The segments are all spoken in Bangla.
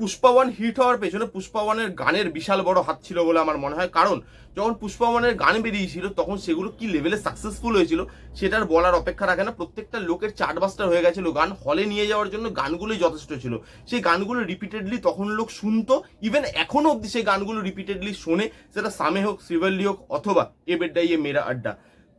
পুষ্পা ওয়ান হিট হওয়ার পেছনে পুষ্পা ওয়ানের গানের বিশাল বড় হাত ছিল বলে আমার মনে হয়। কারণ যখন পুষ্পা ওয়ানের গান বেরিয়েছিল, তখন সেগুলো কি লেভেলে সাকসেসফুল হয়েছিল, সেটার বলার অপেক্ষা রাখে না। প্রত্যেকটা লোকের চার্টবাস্টার হয়ে গেছিল গান। হলে নিয়ে যাওয়ার জন্য গানগুলোই যথেষ্ট ছিল। সেই গানগুলো রিপিটেডলি তখন লোক শুনতো। ইভেন এখনও অব্দি সেই গানগুলো রিপিটেডলি শোনে। সেটা সামে হোক শ্রীবল্লি হোক, অথবা এ বেড্ডা ইয়ে মেরা আড্ডা।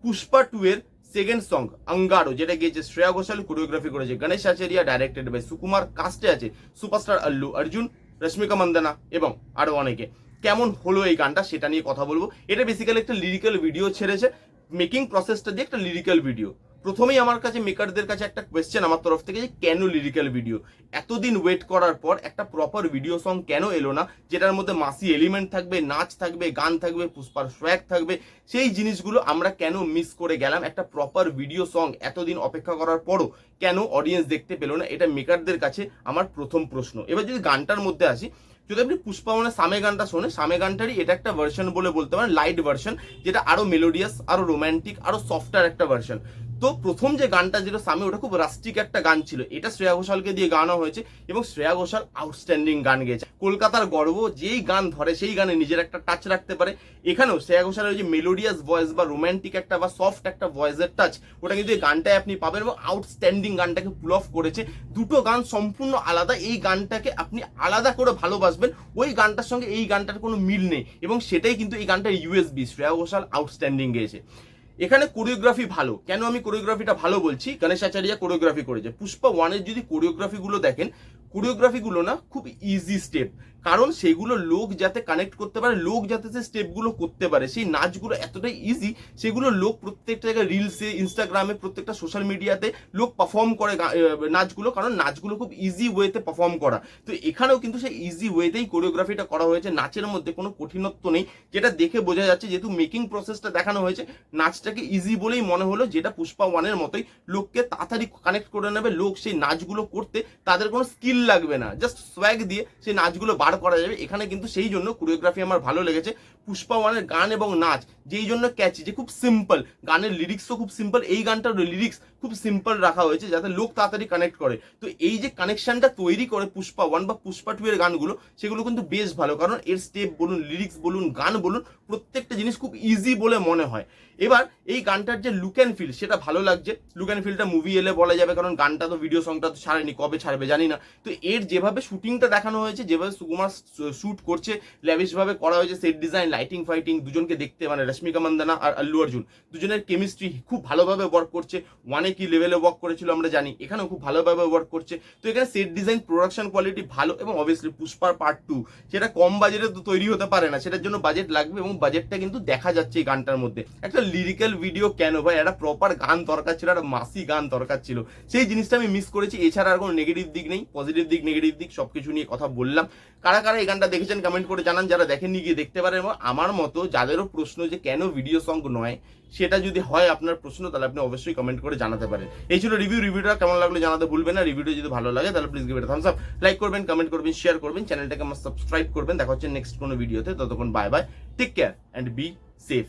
পুষ্পা টু এর সেকেন্ড সং, আঙ্গারো, যেটা গিয়েছে শ্রেয়া ঘোষাল কোরিওগ্রাফি করেছে গণেশ আচারিয়া ডাইরেক্টেড বাই সুকুমার কাস্টে আছে সুপারস্টার আল্লু অর্জুন, রশ্মিকা মন্দনা এবং আরও অনেকে। কেমন হলো এই গানটা সেটা নিয়ে কথা বলব। এটা বেসিক্যালি একটা লিরিক্যাল ভিডিও ছেড়েছে মেকিং প্রসেসটা দিয়ে একটা লিরিক্যাল ভিডিও প্রথমেই আমার কাছে মেকারদের কাছে একটা কোয়েশ্চেন আমার তরফ থেকে যে, কেন লিরিক্যাল ভিডিও এতদিন ওয়েট করার পর একটা প্রপার ভিডিও সং কেন এলো না? যেটার মধ্যে মাসি এলিমেন্ট থাকবে, নাচ থাকবে, গান থাকবে, পুষ্পার সোয়াগ থাকবে, সেই জিনিসগুলো আমরা কেন মিস করে গেলাম? একটা প্রপার ভিডিও সং এতদিন অপেক্ষা করার পরও কেন অডিয়েন্স দেখতে পেল না? এটা মেকারদের কাছে আমার প্রথম প্রশ্ন। এবার যদি গানটার মধ্যে আসি, যদি আপনি পুষ্পাবনের সামে গানটা শোনে, সামে গানটারই এটা একটা ভার্সন বলে বলতে পারেন লাইট ভার্সন যেটা আরও মেলোডিয়াস আরও রোম্যান্টিক আরও সফটার একটা ভার্সন তো প্রথম যে গানটা যেটা সামনে, ওটা খুব রাস্টিক একটা গান ছিল। এটা শ্রেয়া ঘোষালকে দিয়ে গানো হয়েছে এবং শ্রেয়া ঘোষাল আউটস্ট্যান্ডিং গান গেয়েছে। কলকাতার গর্ব, যেই গান ধরে, সেই গানে নিজের একটা টাচ রাখতে পারে। এখানেও শ্রেয়া ঘোষালের যে মেলোডিয়াস ভয়েস বা রোমান্টিক একটা বা সফট একটা ভয়েসের টাচ ওটা কিন্তু এই গানটায় আপনি পাবেন এবং আউটস্ট্যান্ডিং গানটাকে পুল অফ করেছে। দুটো গান সম্পূর্ণ আলাদা, এই গানটাকে আপনি আলাদা করে ভালোবাসবেন। ওই গানটার সঙ্গে এই গানটার কোনো মিল নেই এবং সেটাই কিন্তু এই গানটার ইউএসবি শ্রেয়া ঘোষাল আউটস্ট্যান্ডিং গেয়েছে। এখানে কোরিওগ্রাফি ভালো। কেন আমি কোরিওগ্রাফিটা ভালো বলছি? গণেশ আচার্যা কোরিওগ্রাফি করেছে। পুষ্পা ওয়ানের যদি কোরিওগ্রাফিগুলো দেখেন কোরিওগ্রাফিগুলো না খুব ইজি স্টেপ কারণ সেগুলো লোক যাতে কানেক্ট করতে পারে, লোক যাতে সে স্টেপগুলো করতে পারে, সেই নাচগুলো এতটাই ইজি সেগুলো লোক প্রত্যেকটা জায়গায় রিলসে ইনস্টাগ্রামে প্রত্যেকটা সোশ্যাল মিডিয়াতে লোক পারফর্ম করে নাচগুলো, কারণ নাচগুলো খুব ইজি ওয়েতে পারফর্ম করা। তো এখানেও কিন্তু সেই ইজি ওয়েতেই কোরিওগ্রাফিটা করা হয়েছে, নাচের মধ্যে কোনো কঠিনত্ব নেই, যেটা দেখে বোঝা যাচ্ছে যেহেতু মেকিং প্রসেসটা দেখানো হয়েছে, নাচটাকে ইজি বলেই মনে হলো যেটা পুষ্পা ওয়ানের মতোই, লোককে তাড়াতাড়ি কানেক্ট করে নেবে, লোক সেই নাচগুলো করতে, তাদের কোনো স্কিল লাগবে না জাস্ট সোয়াগ দিয়ে সেই নাচগুলো বার করা যাবে। এখানে কিন্তু সেই জন্য কোরিওগ্রাফি আমার ভালো লেগেছে। পুষ্পা ওয়ানের গান এবং নাচ, যেই জন্য ক্যাচি যে খুব সিম্পল গানের লিরিক্সও খুব সিম্পল এই গানটার লিরিক্স খুব সিম্পল রাখা হয়েছে যাতে লোক তাড়াতাড়ি কানেক্ট করে। তো এই যে কানেকশনটা তৈরি করে পুষ্পা ওয়ান বা পুষ্পা টু এর গানগুলো, সেগুলো কিন্তু বেশ ভালো। কারণ এর স্টেপ বলুন লিরিক্স বলুন, গান বলুন, প্রত্যেকটা জিনিস খুব ইজি বলে মনে হয়। এবার এই গানটার যে লুক অ্যান্ড ফিল সেটা ভালো লাগছে। লুক অ্যান্ড ফিলটা মুভি এলে বলা যাবে, কারণ গানটা তো ভিডিও সংটা তো ছাড়েনি, কবে ছাড়বে জানি না। তো এর যেভাবে শুটিংটা দেখানো হয়েছে, যেভাবে শুট করছে। ল্যাভিশ ভাবে করা হয়েছে সেট ডিজাইন লাইটিং ফাইটিং দুজনকে দেখতে মানে রশ্মিকা মন্দনা আর আল্লু অর্জুন। দুজনের কেমিস্ট্রি খুব ভালোভাবে ওয়ার্ক করছে। ওয়ানে কি লেভেলে ওয়ার্ক করেছিল আমরা জানি, এখানেও খুব ভালোভাবে ওয়ার্ক করছে। তো এখানে সেট ডিজাইন প্রোডাকশন কোয়ালিটি ভালো এবং অবভিয়াসলি পুষ্পার পার্ট টু সেটা কম বাজেটে তো তৈরি হতে পারে না, সেটার জন্য বাজেট লাগবে এবং বাজেটটা কিন্তু দেখা যাচ্ছে এই গানটার মধ্যে। একটা লিরিক্যাল ভিডিও কেন ভাই? একটা প্রপার গান দরকার ছিল, একটা মাসি গান দরকার ছিল। সেই জিনিসটা আমি মিস করেছি। এছাড়া আর কোনো নেগেটিভ দিক নেই পজিটিভ দিক নেগেটিভ দিক, সবকিছু নিয়ে কথা বললাম। কারা কারা এই গানটা দেখেছেন কমেন্ট করে জানান। যারা দেখেননি, গিয়ে দেখতে পারেন। এবং আমার মতো যাদেরও প্রশ্ন যে কেন ভিডিও সং নয়, সেটা যদি হয় আপনার প্রশ্ন, তাহলে আপনি অবশ্যই কমেন্ট করে জানাতে পারেন। এই ছিল রিভিউ রিভিউটা কেমন লাগল জানাতে ভুলবেন না। রিভিউটা যদি ভালো লাগে, তাহলে please give thumbs up like করবেন কমেন্ট করবেন শেয়ার করবেন। চ্যানেলটাকে আমার সাবস্ক্রাইব করবেন। দেখা হচ্ছে নেক্সট কোনো ভিডিওতে ততক্ষণ bye bye take care and be safe